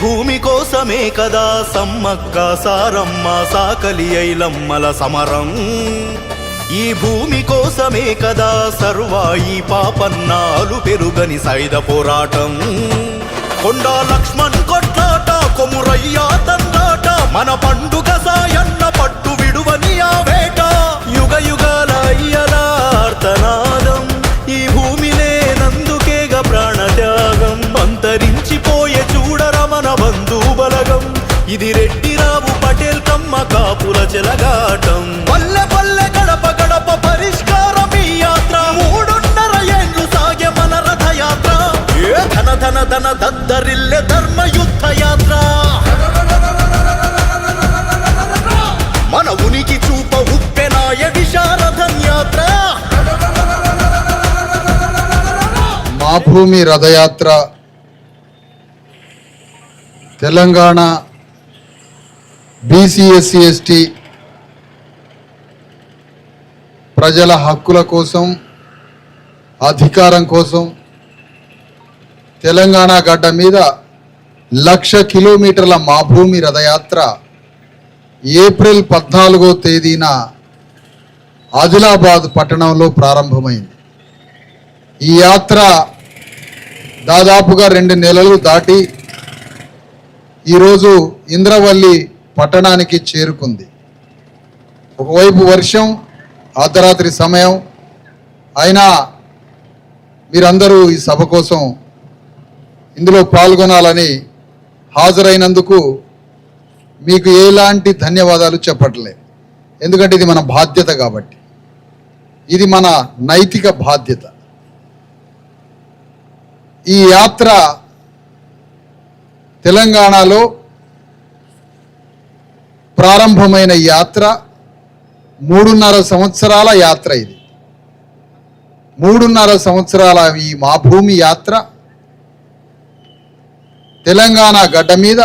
భూమి కోసమే కదా సమ్మక్క సారమ్మ సాకలి ఐలమ్మల సమరం. ఈ భూమి కోసమే కదా సర్వాయి పాపన్నాలు పెరుగని సైద పోరాటం. కొండ లక్ష్మణ్ కొట్లాట కొమురయ్యా తందాట మన పండుగ సాయన్న పట్టు విడువని ఆ వేట. యుగ యుగాల అయ్యలార్తనాదం ఇది రెడ్డిరావు పటేల్ కమ్మ కాపుల చెలగాటం. పల్లె పల్లె గడప గడప పరిష్కారం ఈ యాత్ర మూడున్నర ఏండ్లు సాగే మన రథయాత్ర. ధన ధన ధన దద్దరిల్లె ధర్మ యుద్ధ యాత్ర. మన ఉనికి చూప ఉప్పెనాయ విశారథం యాత్ర మా భూమి రథయాత్ర. తెలంగాణ బీసీఎస్సీ ఎస్టీ ప్రజల హక్కుల కోసం అధికారం కోసం తెలంగాణ గడ్డ మీద లక్ష కిలోమీటర్ల మా భూమి రథయాత్ర ఏప్రిల్ పద్నాలుగో తేదీన ఆదిలాబాద్ పట్టణంలో ప్రారంభమైంది. ఈ యాత్ర దాదాపుగా రెండు నెలలు దాటి ఈరోజు ఇంద్రవల్లి పట్టణానికి చేరుకుంది. ఒకవైపు వర్షం అర్ధరాత్రి సమయం. అయినా మీరందరూ ఈ సభ కోసం ఇందులో పాల్గొనాలని హాజరైనందుకు మీకు ఎలాంటి ధన్యవాదాలు చెప్పట్లే. ఎందుకంటే ఇది మన బాధ్యత కాబట్టి. ఇది మన నైతిక బాధ్యత. ఈ యాత్ర తెలంగాణలో ప్రారంభమైన యాత్ర మూడున్నర సంవత్సరాల యాత్ర ఇది. మూడున్నర సంవత్సరాల ఈ మా భూమి యాత్ర తెలంగాణ గడ్డ మీద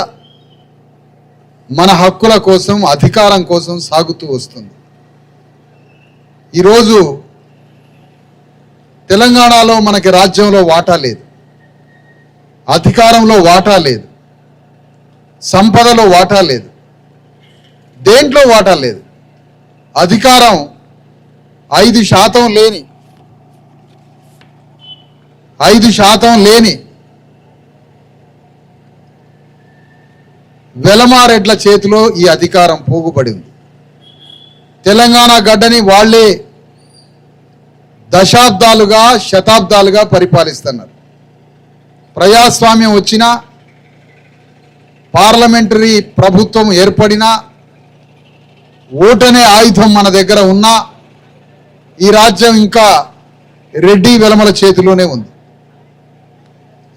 మన హక్కుల కోసం అధికారం కోసం సాగుతూ వస్తుంది. ఈరోజు తెలంగాణలో మనకి రాజ్యంలో వాటా లేదు. అధికారంలో వాటా లేదు. సంపదలో వాటా లేదు. దేంట్లో వాటా లేదు. అధికారం ఐదు శాతం లేని ఐదు శాతం లేని వెలమారెడ్ల చేతిలో ఈ అధికారం పోగుపడింది తెలంగాణ గడ్డని వాళ్ళే దశాబ్దాలుగా శతాబ్దాలుగా పరిపాలిస్తున్నారు. ప్రజాస్వామ్యం వచ్చినా పార్లమెంటరీ ప్రభుత్వం ఏర్పడినా ఓటనే ఆయుధం మన దగ్గర ఉన్నా ఈ రాజ్యం ఇంకా రెడ్డి వెలమల చేతిలోనే ఉంది.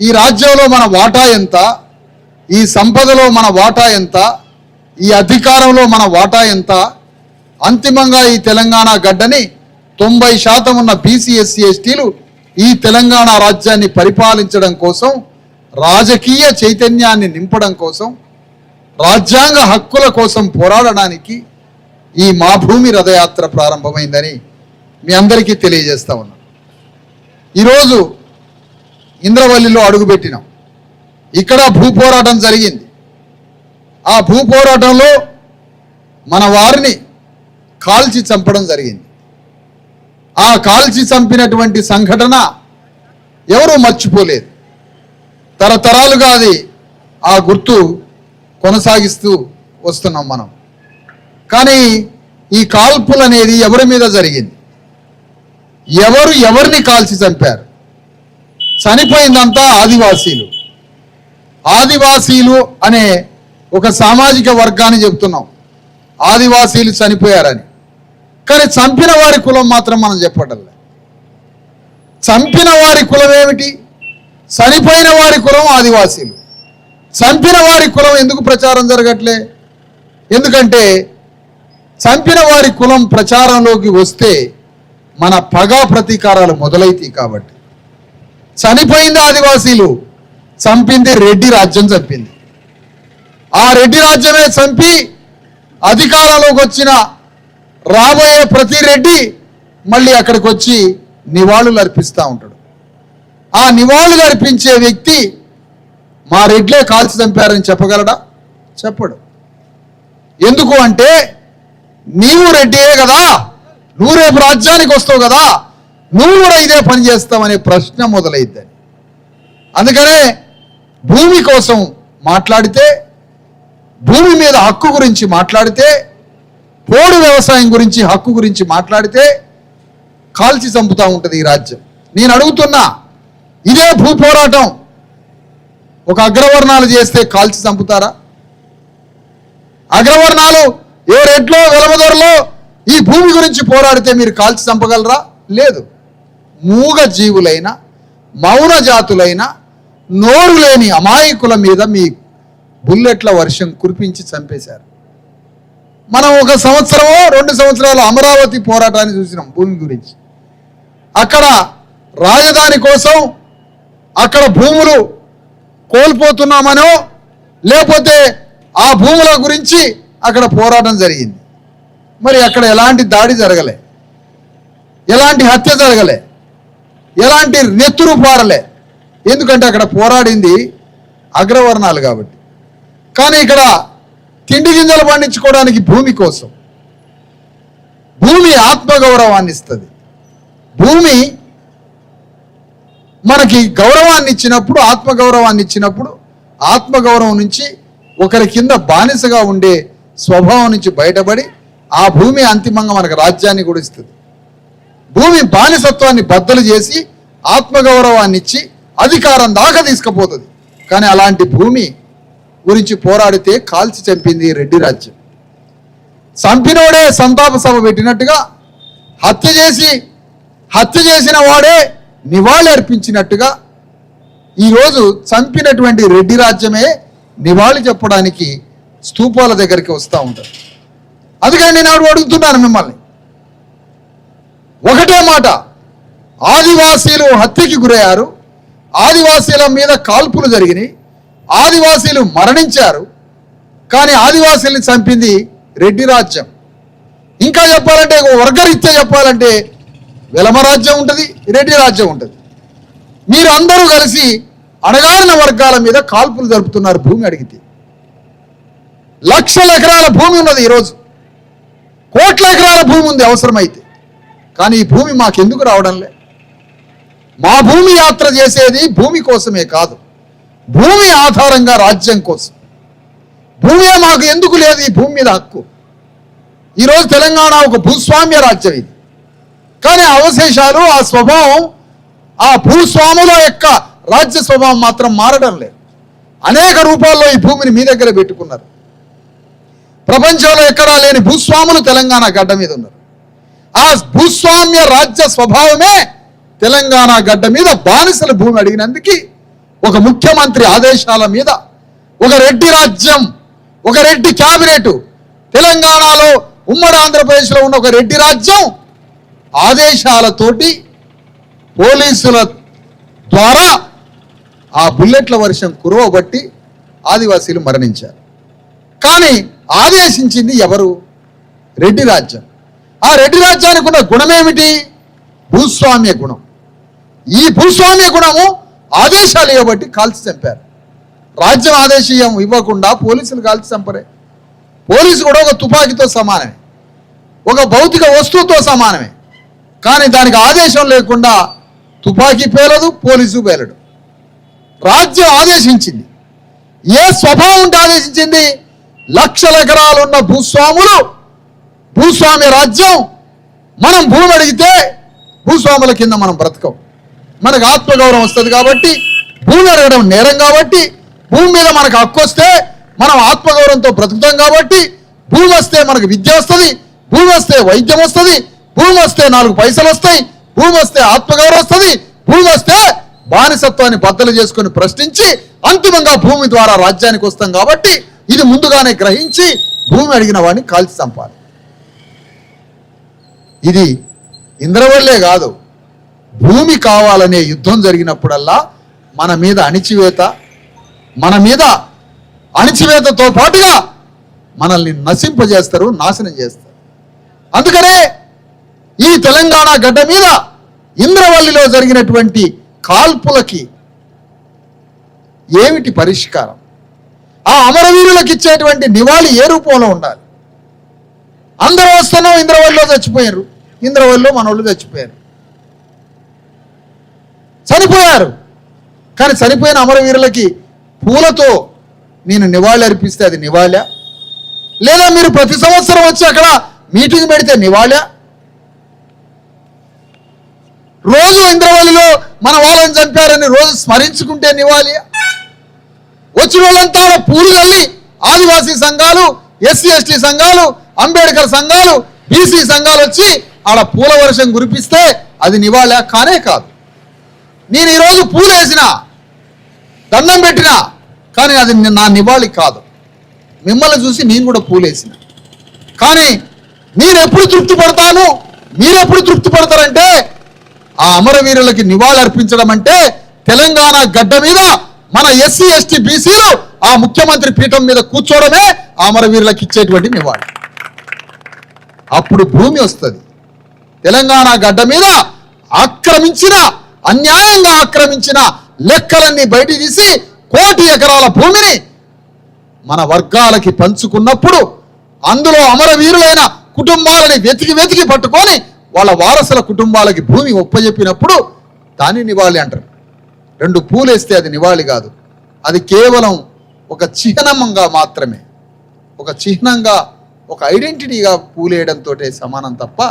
ఈ రాజ్యంలో మన వాటా ఎంత? ఈ సంపదలో మన వాటా ఎంత? ఈ అధికారంలో మన వాటా ఎంత? అంతిమంగా ఈ తెలంగాణ గడ్డని తొంభై శాతం ఉన్న బీసీ ఎస్సీ ఎస్టీలు ఈ తెలంగాణ రాజ్యాన్ని పరిపాలించడం కోసం రాజకీయ చైతన్యాన్ని నింపడం కోసం రాజ్యాంగ హక్కుల కోసం పోరాడడానికి ఈ మా భూమి రథయాత్ర ప్రారంభమైందని మీ అందరికీ తెలియజేస్తా ఉన్నా. ఈరోజు ఇంద్రవల్లిలో అడుగుపెట్టినాం. ఇక్కడ భూపోరాటం జరిగింది. ఆ భూపోరాటంలో మన వారిని కాల్చి చంపడం జరిగింది. ఆ కాల్చి చంపినటువంటి సంఘటన ఎవరూ మర్చిపోలేదు. తరతరాలుగా అది ఆ గుర్తు కొనసాగిస్తూ వస్తున్నాం మనం. కానీ ఈ కాల్పులు అనేది ఎవరి మీద జరిగింది? ఎవరు ఎవరిని కాల్చి చంపారు? చనిపోయిందంతా ఆదివాసీలు. ఆదివాసీలు అనే ఒక సామాజిక వర్గాన్ని చెప్తున్నాం. ఆదివాసీలు చనిపోయారని. కానీ చంపిన వారి కులం మాత్రం మనం చెప్పటంలే చంపిన వారి కులం ఏమిటి? చనిపోయిన వారి కులం ఆదివాసీలు. చంపిన వారి కులం ఎందుకు ప్రచారం జరగట్లే? ఎందుకంటే చంపిన వారి కులం ప్రచారంలోకి వస్తే మన పగా ప్రతీకారాలు మొదలైతాయి కాబట్టి. చనిపోయింది ఆదివాసీలు చంపింది రెడ్డి రాజ్యం చంపింది. ఆ రెడ్డి రాజ్యమే చంపి అధికారంలోకి వచ్చిన రాబోయే ప్రతి రెడ్డి మళ్ళీ అక్కడికి వచ్చి నివాళులు అర్పిస్తూ ఉంటాడు. ఆ నివాళులు అర్పించే వ్యక్తి మా రెడ్లే కాల్చి చంపారని చెప్పగలడా? చెప్పడు. ఎందుకు అంటే నీవు రెడ్డియే కదా. నువ్వు రేపు రాజ్యానికి వస్తావు కదా. నువ్వు కూడా ఇదే పని చేస్తావనే ప్రశ్న మొదలైద్దని అందుకనే భూమి కోసం మాట్లాడితే భూమి మీద హక్కు గురించి మాట్లాడితే పోడు వ్యవసాయం గురించి హక్కు గురించి మాట్లాడితే కాల్చి చంపుతా ఉంటుంది ఈ రాజ్యం. నేను అడుగుతున్నా ఇదే భూ పోరాటం ఒక అగ్రవర్ణాలు చేస్తే కాల్చి చంపుతారా? అగ్రవర్ణాలు ఏ రెడ్లో వెలమదొరలో ఈ భూమి గురించి పోరాడితే మీరు కాల్చి చంపగలరా? లేదు. మూగ జీవులైన మౌన జాతులైన నోరు లేని అమాయకుల మీద మీ బుల్లెట్ల వర్షం కురిపించి చంపేశారు. మనం ఒక సంవత్సరమో రెండు సంవత్సరాలు అమరావతి పోరాటాన్ని చూసినాం భూమి గురించి. అక్కడ రాజధాని కోసం అక్కడ భూములు కోల్పోతున్నామనో లేకపోతే ఆ భూముల గురించి అక్కడ పోరాటం జరిగింది. మరి అక్కడ ఎలాంటి దాడి జరగలే. ఎలాంటి హత్య జరగలే. ఎలాంటి నెత్తురు పారలే. ఎందుకంటే అక్కడ పోరాడింది అగ్రవర్ణాలు కాబట్టి. కానీ ఇక్కడ తిండి గింజలు పండించుకోవడానికి భూమి కోసం. భూమి ఆత్మగౌరవాన్ని ఇస్తుంది. భూమి మనకి గౌరవాన్ని ఇచ్చినప్పుడు ఆత్మగౌరవాన్ని ఇచ్చినప్పుడు ఆత్మగౌరవం నుంచి ఒకరి కింద బానిసగా ఉండే స్వభావం నుంచి బయటపడి ఆ భూమి అంతిమంగా మనకు రాజ్యాన్ని కూడా ఇస్తుంది. భూమి బానిసత్వాన్ని బద్దలు చేసి ఆత్మగౌరవాన్ని ఇచ్చి అధికారం దాకా తీసుకుపోతుంది. కానీ అలాంటి భూమి గురించి పోరాడితే కాల్చి చంపింది రెడ్డి రాజ్యం. చంపినోడే సంతాప సభ పెట్టినట్టుగా హత్య చేసి హత్య చేసిన వాడే నివాళి అర్పించినట్టుగా ఈరోజు చంపినటువంటి రెడ్డి రాజ్యమే నివాళి చెప్పడానికి స్తూపాల దగ్గరికి వస్తూ ఉంటారు. అందుకని నేను ఆవిడ అడుగుతున్నాను మిమ్మల్ని? ఒకటే మాట ఆదివాసీలు హత్యకి గురయ్యారు ఆదివాసీల మీద కాల్పులు జరిగినాయి ఆదివాసీలు మరణించారు కానీ ఆదివాసీల్ని చంపింది రెడ్డి రాజ్యం. ఇంకా చెప్పాలంటే ఒక వర్గరీత్యా చెప్పాలంటే వెలమ రాజ్యం ఉంటుంది రెడ్డి రాజ్యం ఉంటుంది. మీరు అందరూ కలిసి అణగారిన వర్గాల మీద కాల్పులు జరుపుతున్నారు భూమి అడిగితే. లక్షల ఎకరాల భూమి ఉన్నది ఈరోజు. కోట్ల ఎకరాల భూమి ఉంది అవసరమైతే. కానీ ఈ భూమి మాకెందుకు రావడం లే? మా భూమి యాత్ర చేసేది భూమి కోసమే కాదు. భూమి ఆధారంగా రాజ్యం కోసం. భూమే మాకు ఎందుకు లేదు ఈ భూమి మీద హక్కు? ఈరోజు తెలంగాణ ఒక భూస్వామ్య రాజ్యం ఇది. కానీ అవశేషాలు ఆ స్వభావం ఆ భూస్వాముల యొక్క రాజ్య స్వభావం మాత్రం మారడం లేదు. అనేక రూపాల్లో ఈ భూమిని మీ దగ్గర పెట్టుకున్నారు. ప్రపంచంలో ఎక్కడా లేని భూస్వాములు తెలంగాణ గడ్డ మీద ఉన్నారు. ఆ భూస్వామ్య రాజ్య స్వభావమే తెలంగాణ గడ్డ మీద బానిసల భూమి అడిగినందుకు ఒక ముఖ్యమంత్రి ఆదేశాల మీద ఒక రెడ్డి రాజ్యం ఒక రెడ్డి క్యాబినెట్ తెలంగాణలో ఉమ్మడి ఆంధ్రప్రదేశ్లో ఉన్న ఒక రెడ్డి రాజ్యం ఆదేశాలతోటి పోలీసుల ద్వారా ఆ బుల్లెట్ల వర్షం కురవబట్టి ఆదివాసీలు మరణించారు. కానీ ఆదేశించింది ఎవరు? రెడ్డి రాజ్యం. ఆ రెడ్డి రాజ్యానికి ఉన్న గుణమేమిటి? భూస్వామ్య గుణం. ఈ భూస్వామ్య గుణము ఆదేశాలు ఇవ్వబట్టి కాల్చి చంపారు. రాజ్యం ఆదేశీయం ఇవ్వకుండా పోలీసులు కాల్చి చంపరే. పోలీసు కూడా ఒక తుపాకీతో సమానమే. ఒక భౌతిక వస్తువుతో సమానమే. కానీ దానికి ఆదేశం లేకుండా తుపాకీ పేలదు పోలీసు పేలడు. రాజ్యం ఆదేశించింది. ఏ స్వభావం ఉంటే ఆదేశించింది? లక్షల ఎకరాలు ఉన్న భూస్వాములు భూస్వామి రాజ్యం మనం భూమి అడిగితే భూస్వాముల కింద మనం బ్రతకం. మనకు ఆత్మగౌరవం వస్తుంది కాబట్టి భూమి అడగడం నేరం కాబట్టి భూమి మీద మనకు హక్కు వస్తే మనం ఆత్మగౌరవంతో బ్రతుకుతాం కాబట్టి భూమి వస్తే మనకు విద్య వస్తుంది భూమి వస్తే వైద్యం వస్తుంది భూమి వస్తే నాలుగు పైసలు వస్తాయి భూమి వస్తే ఆత్మగౌరవం వస్తుంది భూమి వస్తే బానిసత్వాన్ని బద్దలు చేసుకొని ప్రశ్నించి అంతిమంగా భూమి ద్వారా రాజ్యానికి వస్తాం కాబట్టి ఇది ముందుగానే గ్రహించి భూమి అడిగిన వాడిని కాల్చి చంపాలి. ఇది ఇంద్రవల్లే కాదు. భూమి కావాలనే యుద్ధం జరిగినప్పుడల్లా మన మీద అణిచివేత మన మీద అణిచివేతతో పాటుగా మనల్ని నశింపజేస్తారు నాశనం చేస్తారు. అందుకనే ఈ తెలంగాణ గడ్డ మీద ఇంద్రవల్లిలో జరిగినటువంటి కాల్పులకి ఏమిటి పరిష్కారం? ఆ అమరవీరులకు ఇచ్చేటువంటి నివాళి ఏ రూపంలో ఉండాలి? అందరూ వస్తున్నాం ఇంద్రవల్లిలో చచ్చిపోయారు. ఇంద్రవల్లిలో మనోళ్ళు చచ్చిపోయారు. చనిపోయారు. కానీ చనిపోయిన అమరవీరులకి పూలతో నేను నివాళి అర్పిస్తే అది నివాళ? లేదా మీరు ప్రతి సంవత్సరం వచ్చి అక్కడ మీటింగ్ పెడితే నివాళ? రోజు ఇంద్రవల్లిలో మన వాళ్ళని చంపారని రోజు స్మరించుకుంటే నివాళి? వచ్చిన వాళ్ళంతా ఆడ పూలు ఆదివాసీ సంఘాలు ఎస్సీ ఎస్టీ సంఘాలు అంబేద్కర్ సంఘాలు బీసీ సంఘాలు వచ్చి ఆడ పూల వర్షం కురిపిస్తే అది నివాళ కానే కాదు. నేను ఈరోజు పూలు వేసిన దండం పెట్టిన కానీ అది నా నివాళి కాదు. మిమ్మల్ని చూసి నేను కూడా పూలేసిన కానీ నేను ఎప్పుడు తృప్తి పడతాను? మీరెప్పుడు తృప్తి పడతారంటే ఆ అమరవీరులకి నివాళి అర్పించడం అంటే తెలంగాణ గడ్డ మీద మన ఎస్సీ ఎస్టీ బీసీలు ఆ ముఖ్యమంత్రి పీఠం మీద కూర్చోవడమే అమరవీరులకు ఇచ్చేటువంటి నివాళి. అప్పుడు భూమి వస్తుంది. తెలంగాణ గడ్డ మీద ఆక్రమించిన అన్యాయంగా ఆక్రమించిన లెక్కలన్నీ బయట తీసి కోటి ఎకరాల భూమిని మన వర్గాలకి పంచుకున్నప్పుడు అందులో అమరవీరులైన కుటుంబాలని వెతికి వెతికి పట్టుకొని వాళ్ళ వారసుల కుటుంబాలకి భూమి ఒప్పజెప్పినప్పుడు దాన్ని నివాళి అంటారు. రెండు పూలేస్తే అది నివాళి కాదు. అది కేవలం ఒక చిహ్నంగా మాత్రమే. ఒక చిహ్నంగా ఒక ఐడెంటిటీగా పూలేయడంతో సమానం తప్ప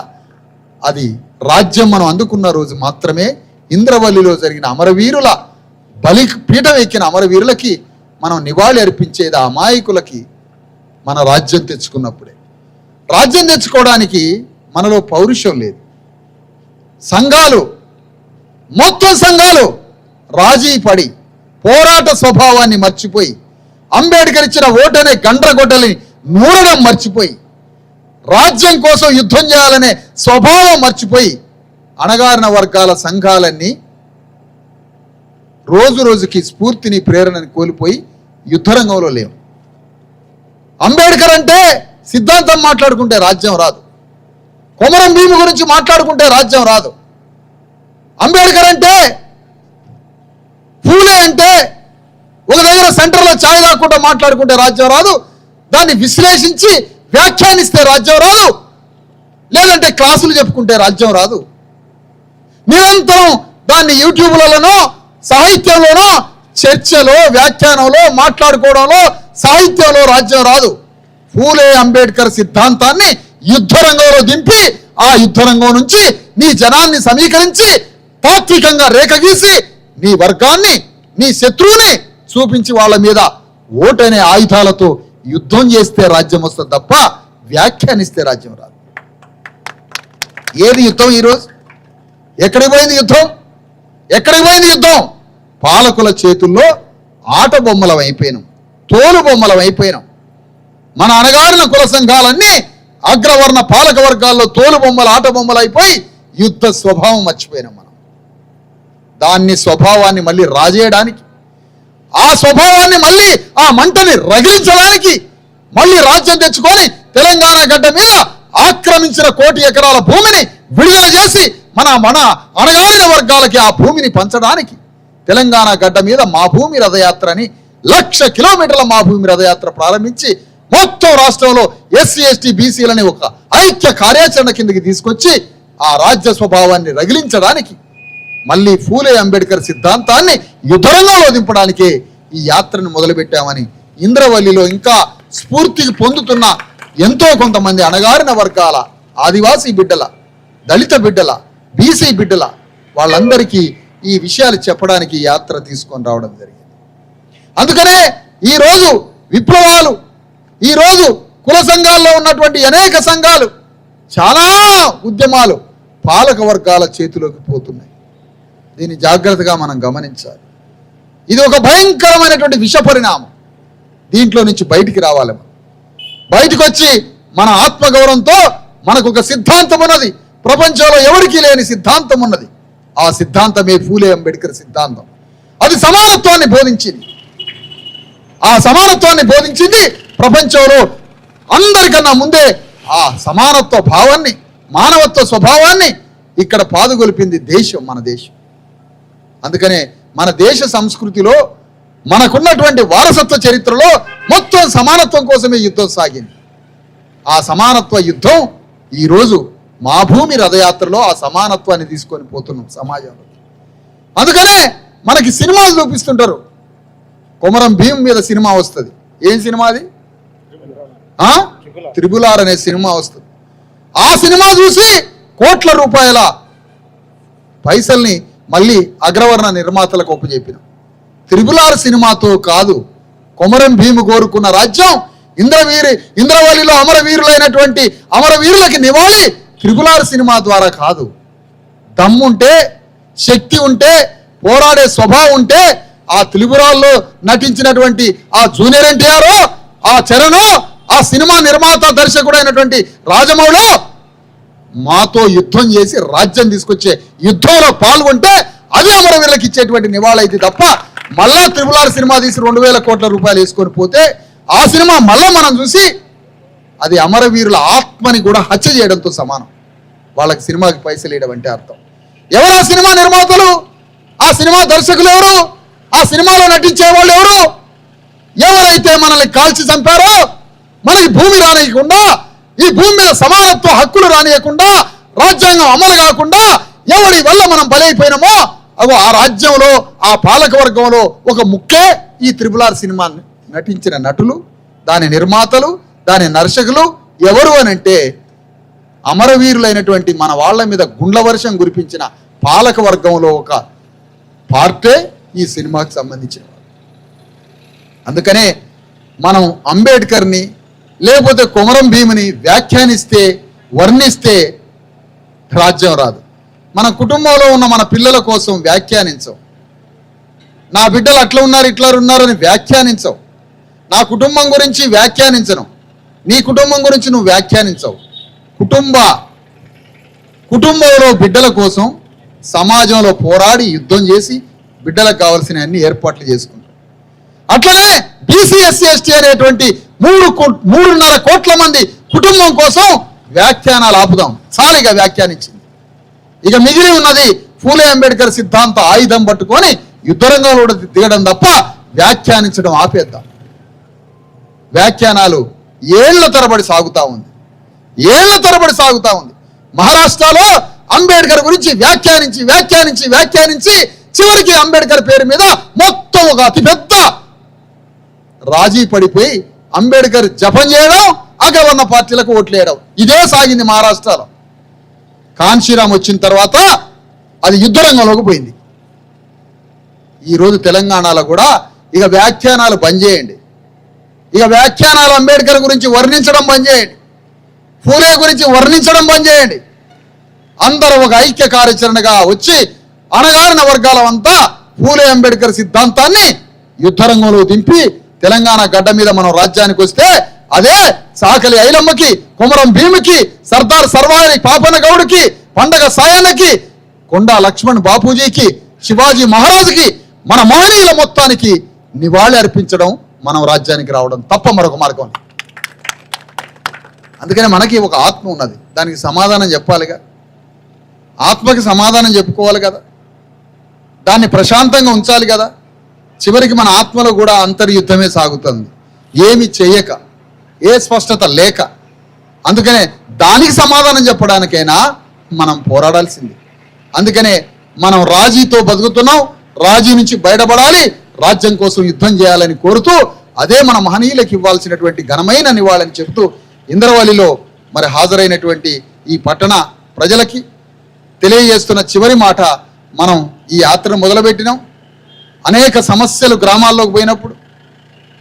అది రాజ్యం మనం అందుకున్న రోజు మాత్రమే ఇంద్రవల్లిలో జరిగిన అమరవీరుల బలి పీఠం ఎక్కిన అమరవీరులకి మనం నివాళి అర్పించేది అమాయకులకి మన రాజ్యం తెచ్చుకున్నప్పుడే. రాజ్యం తెచ్చుకోవడానికి మనలో పౌరుషం లేదు. సంఘాలు మొత్తం సంఘాలు రాజీ పడి పోరాట స్వభావాన్ని మర్చిపోయి అంబేద్కర్ ఇచ్చిన ఓటనే గండ్రగొడ్డలిని నూరడం మర్చిపోయి రాజ్యం కోసం యుద్ధం చేయాలనే స్వభావం మర్చిపోయి అణగారిన వర్గాల సంఘాలన్నీ రోజు రోజుకి స్ఫూర్తిని ప్రేరణని కోల్పోయి యుద్ధరంగంలో లేవు. అంబేద్కర్ అంటే సిద్ధాంతం మాట్లాడుకుంటే రాజ్యం రాదు. కొమరం భీము గురించి మాట్లాడుకుంటే రాజ్యం రాదు. అంబేద్కర్ అంటే పూలే అంటే ఒక దగ్గర సెంటర్లో ఛాయ్ తాకుండా మాట్లాడుకుంటే రాజ్యం రాదు దాన్ని విశ్లేషించి వ్యాఖ్యానిస్తే రాజ్యం రాదు లేదంటే క్లాసులు చెప్పుకుంటే రాజ్యం రాదు నిరంతరం దాన్ని యూట్యూబ్లలోనో సాహిత్యంలోనో చర్చలో వ్యాఖ్యానంలో మాట్లాడుకోవడంలో సాహిత్యంలో రాజ్యం రాదు పూలే అంబేద్కర్ సిద్ధాంతాన్ని యుద్ధ రంగంలో దింపి ఆ యుద్ధ రంగం నుంచి నీ జనాన్ని సమీకరించి తాత్వికంగా రేఖ గీసి నీ వర్గాన్ని నీ శత్రువుని చూపించి వాళ్ళ మీద ఓటనే ఆయుధాలతో యుద్ధం చేస్తే రాజ్యం వస్తుంది తప్ప వ్యాఖ్యానిస్తే రాజ్యం రాదు. ఏది యుద్ధం ఈరోజు? ఎక్కడికి పోయింది యుద్ధం? ఎక్కడికి పోయింది యుద్ధం? పాలకుల చేతుల్లో ఆట బొమ్మలం అయిపోయినాం తోలు బొమ్మలం అయిపోయినాం. మన అనగారిన కుల సంఘాలన్నీ అగ్రవర్ణ పాలక వర్గాల్లో తోలు బొమ్మలు ఆట బొమ్మలు అయిపోయి యుద్ధ స్వభావం మర్చిపోయినాం మనం. దాన్ని స్వభావాన్ని మళ్ళీ రాజేయడానికి ఆ స్వభావాన్ని మళ్ళీ ఆ మంటని రగిలించడానికి మళ్ళీ రాజ్యం తెచ్చుకొని తెలంగాణ గడ్డ మీద ఆక్రమించిన కోటి ఎకరాల భూమిని విడుదల చేసి మన మన అణగారిన వర్గాలకి ఆ భూమిని పంచడానికి తెలంగాణ గడ్డ మీద మా భూమి రథయాత్ర అని లక్ష కిలోమీటర్ల మా భూమి రథయాత్ర ప్రారంభించి మొత్తం రాష్ట్రంలో ఎస్సీ ఎస్టీ బీసీలని ఒక ఐక్య కార్యాచరణ కిందకి తీసుకొచ్చి ఆ రాజ్య స్వభావాన్ని రగిలించడానికి మళ్ళీ ఫూలే అంబేద్కర్ సిద్ధాంతాన్ని యుద్ధరంగంలో దింపడానికే ఈ యాత్రను మొదలుపెట్టామని ఇంద్రవల్లిలో ఇంకా స్ఫూర్తికి పొందుతున్న ఎంతో కొంతమంది అణగారిన వర్గాల ఆదివాసీ బిడ్డల దళిత బిడ్డల బీసీ బిడ్డల వాళ్ళందరికీ ఈ విషయాలు చెప్పడానికి యాత్ర తీసుకొని రావడం జరిగింది. అందుకనే ఈరోజు విప్లవాలు ఈరోజు కుల సంఘాల్లో ఉన్నటువంటి అనేక సంఘాలు చాలా ఉద్యమాలు పాలక వర్గాల చేతిలోకి పోతున్నాయి. దీన్ని జాగ్రత్తగా మనం గమనించాలి. ఇది ఒక భయంకరమైనటువంటి విష పరిణామం. దీంట్లో నుంచి బయటికి రావాలి మనం. బయటకు వచ్చి మన ఆత్మగౌరవంతో మనకు ఒక సిద్ధాంతం ఉన్నది. ప్రపంచంలో ఎవరికీ లేని సిద్ధాంతం ఉన్నది. ఆ సిద్ధాంతమే ఫూలే అంబేడ్కర్ సిద్ధాంతం. అది సమానత్వాన్ని బోధించింది. ఆ సమానత్వాన్ని బోధించింది ప్రపంచంలో అందరికన్నా ముందే ఆ సమానత్వ భావాన్ని మానవత్వ స్వభావాన్ని ఇక్కడ పాదుగొలిపింది దేశం మన దేశం. అందుకనే మన దేశ సంస్కృతిలో మనకున్నటువంటి వారసత్వ చరిత్రలో మొత్తం సమానత్వం కోసమే యుద్ధం సాగింది. ఆ సమానత్వ యుద్ధం ఈరోజు మా భూమి రథయాత్రలో ఆ సమానత్వాన్ని తీసుకొని పోతున్నాం సమాజంలో. అందుకనే మనకి సినిమాలు చూపిస్తుంటారు. కొమరం భీం మీద సినిమా వస్తుంది. ఏం సినిమా అది? ఆ? త్రిబులార్ అనే సినిమా వస్తుంది. ఆ సినిమా చూసి కోట్ల రూపాయల పైసల్ని మళ్ళీ అగ్రవర్ణ నిర్మాతలకు ఒప్పచెప్పినాం. త్రిబులార్ సినిమాతో కాదు కొమరం భీము కోరుకున్న రాజ్యం ఇంద్రవీరి ఇంద్రవల్లిలో అమరవీరులైనటువంటి అమరవీరులకి నివాళి త్రిబులార్ సినిమా ద్వారా కాదు. దమ్ముంటే శక్తి ఉంటే పోరాడే స్వభావం ఉంటే ఆ త్రిపురాల్లో నటించినటువంటి ఆ జూనియర్ ఎన్టీఆర్ ఆ చరణ్ ఆ సినిమా నిర్మాత దర్శకుడైనటువంటి రాజమౌళి మాతో యుద్ధం చేసి రాజ్యం తీసుకొచ్చే యుద్ధంలో పాల్గొంటే అది అమరవీరులకు ఇచ్చేటువంటి నివాళైతే తప్ప మళ్ళా త్రిపులార్ సినిమా తీసి రెండు వేల కోట్ల రూపాయలు వేసుకొని పోతే ఆ సినిమా మళ్ళా మనం చూసి అది అమరవీరుల ఆత్మని కూడా హత్య చేయడంతో సమానం. వాళ్ళకి సినిమాకి పైసలు వేయడం అంటే అర్థం. ఎవరు ఆ సినిమా నిర్మాతలు? ఆ సినిమా దర్శకులు ఎవరు? ఆ సినిమాలో నటించే వాళ్ళు ఎవరు? ఎవరైతే మనల్ని కాల్చి చంపారో మనకి భూమి రానియకుండా ఈ భూమి మీద సమానత్వ హక్కులు రానియకుండా రాజ్యాంగం అమలు కాకుండా ఎవరి వల్ల మనం బలైపోయినామో అగో ఆ రాజ్యంలో ఆ పాలక వర్గంలో ఒక ముక్కే ఈ త్రిపులార్ సినిమా నటించిన నటులు దాని నిర్మాతలు దాని నర్శకులు ఎవరు అని అంటే అమరవీరులైనటువంటి మన వాళ్ళ మీద గుండ్ల వర్షం కురిపించిన పాలక వర్గంలో ఒక పార్టే ఈ సినిమాకి సంబంధించిన అందుకనే మనం అంబేద్కర్ని లేకపోతే కుమరం భీముని వ్యాఖ్యానిస్తే వర్ణిస్తే రాజ్యం రాదు. మన కుటుంబంలో ఉన్న మన పిల్లల కోసం వ్యాఖ్యానించం. నా బిడ్డలు అట్లా ఉన్నారు ఇట్లా ఉన్నారు అని వ్యాఖ్యానించవు నా కుటుంబం గురించి వ్యాఖ్యానించను. నీ కుటుంబం గురించి నువ్వు వ్యాఖ్యానించవు. కుటుంబ కుటుంబంలో బిడ్డల కోసం సమాజంలో పోరాడి యుద్ధం చేసి బిడ్డలకు కావాల్సిన అన్ని ఏర్పాట్లు చేసుకుంటాం. అట్లనే బీసీఎస్సీ ఎస్టీ అనేటువంటి మూడు మూడున్నర కోట్ల మంది కుటుంబం కోసం వ్యాఖ్యానాలు ఆపుదాం. చాలిగా వ్యాఖ్యానించింది. ఇక మిగిలి ఉన్నది ఫూలే అంబేద్కర్ సిద్ధాంత ఆయుధం పట్టుకొని యుద్ధరంగంలో దిగడం తప్ప వ్యాఖ్యానించడం ఆపేద్దాం. వ్యాఖ్యానాలు ఏళ్ళ తరబడి సాగుతా ఉంది. ఏళ్ళ తరబడి సాగుతా ఉంది. మహారాష్ట్రలో అంబేద్కర్ గురించి వ్యాఖ్యానించి వ్యాఖ్యానించి వ్యాఖ్యానించి చివరికి అంబేద్కర్ పేరు మీద మొత్తం ఒక అతిపెద్ద రాజీ పడిపోయి అంబేద్కర్ జపం చేయడం అగ్రవర్ణ పార్టీలకు ఓట్లేయడం ఇదే సాగింది మహారాష్ట్రలో. కాన్శీరామ్ వచ్చిన తర్వాత అది యుద్ధ రంగంలోకి పోయింది ఈరోజు తెలంగాణలో కూడా ఇక వ్యాఖ్యానాలు బంద్ చేయండి. ఇక వ్యాఖ్యానాలు అంబేద్కర్ గురించి వర్ణించడం బంద్ చేయండి. పూలే గురించి వర్ణించడం బంద్ చేయండి. అందరూ ఒక ఐక్య కార్యాచరణగా వచ్చి అణగారిన వర్గాల అంతా పూలే అంబేద్కర్ సిద్ధాంతాన్ని యుద్ధరంగంలో దింపి తెలంగాణ గడ్డ మీద మనం రాజ్యానికి వస్తే అదే సాకలి ఐలమ్మకి కుమరం భీముకి సర్దార్ సర్వాయి పాపన గౌడ్కి పండగ సాయన్నకి కొండా లక్ష్మణ్ బాపూజీకి శివాజీ మహారాజుకి మన మహనీయుల మొత్తానికి నివాళి అర్పించడం మనం రాజ్యానికి రావడం తప్ప మరొక మార్గం అందుకనే మనకి ఒక ఆత్మ ఉన్నది. దానికి సమాధానం చెప్పాలిగా. ఆత్మకి సమాధానం చెప్పుకోవాలి కదా. దాన్ని ప్రశాంతంగా ఉంచాలి కదా. చివరికి మన ఆత్మలో కూడా అంతర్యుద్ధమే సాగుతుంది. ఏమి చేయక ఏ స్పష్టత లేక. అందుకనే దానికి సమాధానం చెప్పడానికైనా మనం పోరాడాల్సింది. అందుకనే మనం రాజీతో బతుకుతున్నాం రాజీ నుంచి బయటపడాలి రాజ్యం కోసం యుద్ధం చేయాలని కోరుతూ అదే మన మహనీయులకు ఇవ్వాల్సినటువంటి ఘనమైన నివాళని చెబుతూ ఇంద్రవల్లిలో మరి హాజరైనటువంటి ఈ పట్టణ ప్రజలకి తెలియజేస్తున్న చివరి మాట మనం ఈ యాత్రను మొదలుపెట్టినాం. అనేక సమస్యలు గ్రామాల్లోకి పోయినప్పుడు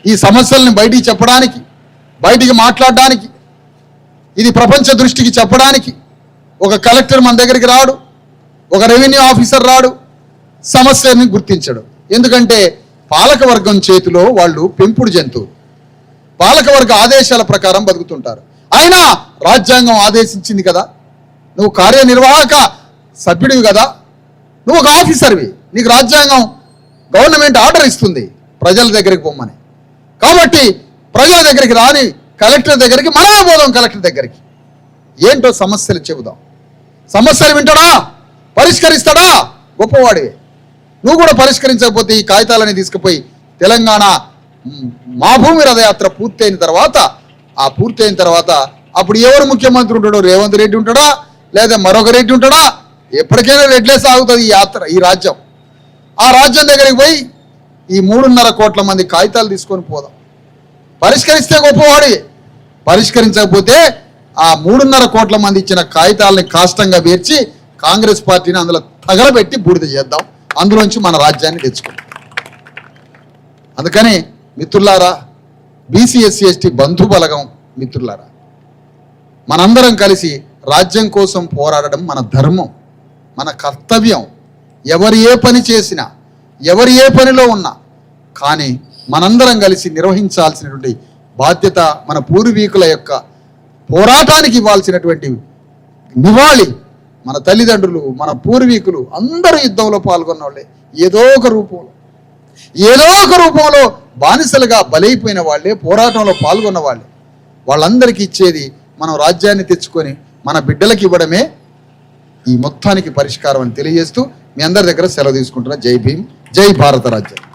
ఈ సమస్యల్ని బయటికి చెప్పడానికి బయటికి మాట్లాడడానికి ఇది ప్రపంచ దృష్టికి చెప్పడానికి ఒక కలెక్టర్ మన దగ్గరికి రాడు ఒక రెవెన్యూ ఆఫీసర్ రాడు సమస్యని గుర్తించడు. ఎందుకంటే పాలకవర్గం చేతిలో వాళ్ళు పెంపుడు జంతువు పాలకవర్గ ఆదేశాల ప్రకారం బతుకుతుంటారు. అయినా రాజ్యాంగం ఆదేశించింది కదా నువ్వు కార్యనిర్వాహక సభ్యుడివి కదా నువ్వు ఒక ఆఫీసర్వి నీకు రాజ్యాంగం గవర్నమెంట్ ఆర్డర్ ఇస్తుంది ప్రజల దగ్గరికి పొమ్మని కాబట్టి ప్రజల దగ్గరికి రాని కలెక్టర్ దగ్గరికి మనమే పోదాం కలెక్టర్ దగ్గరికి. ఏంటో సమస్యలు చెబుదాం. సమస్యలు వింటాడా? పరిష్కరిస్తాడా? గొప్పవాడివి నువ్వు కూడా పరిష్కరించకపోతే ఈ కాగితాలని తీసుకుపోయి తెలంగాణ మా భూమి రథయాత్ర పూర్తయిన తర్వాత ఆ పూర్తయిన తర్వాత అప్పుడు ఎవరు ముఖ్యమంత్రి ఉంటాడో? రేవంత్ రెడ్డి ఉంటాడా? లేదా మరొక రెడ్డి ఉంటాడా? ఎప్పటికైనా రెడ్లే సాగుతుంది ఈ యాత్ర ఈ రాజ్యం. ఆ రాజ్యం దగ్గరికి పోయి ఈ మూడున్నర కోట్ల మంది కాగితాలు తీసుకొని పోదాం. పరిష్కరిస్తే గొప్పవాడి. పరిష్కరించకపోతే ఆ మూడున్నర కోట్ల మంది ఇచ్చిన కాగితాలని కాష్టంగా వేర్చి కాంగ్రెస్ పార్టీని అందులో తగలబెట్టి బూడిద చేద్దాం. అందులోంచి మన రాజ్యాన్ని తెచ్చుకుందాం. అందుకని మిత్రులారా బీసీ ఎస్సీ ఎస్టీ బంధు బలగం మిత్రులారా మనందరం కలిసి రాజ్యం కోసం పోరాడడం మన ధర్మం మన కర్తవ్యం. ఎవరు ఏ పని చేసినా ఎవరు ఏ పనిలో ఉన్నా కానీ మనందరం కలిసి నిర్వహించాల్సినటువంటి బాధ్యత మన పూర్వీకుల యొక్క పోరాటానికి ఇవ్వాల్సినటువంటి నివాళి మన తల్లిదండ్రులు మన పూర్వీకులు అందరూ యుద్ధంలో పాల్గొన్న వాళ్ళే ఏదో ఒక రూపంలో. ఏదో ఒక రూపంలో బానిసలుగా బలైపోయిన వాళ్ళే పోరాటంలో పాల్గొన్న వాళ్ళే. వాళ్ళందరికీ ఇచ్చేది మనం రాజ్యాన్ని తెచ్చుకొని మన బిడ్డలకి ఇవ్వడమే ఈ మొత్తానికి పరిష్కారం అని తెలియజేస్తూ మీ అందరి దగ్గర సెలవు తీసుకుంటున్నా. జై భీమ్. జై భారత రాజ్యం.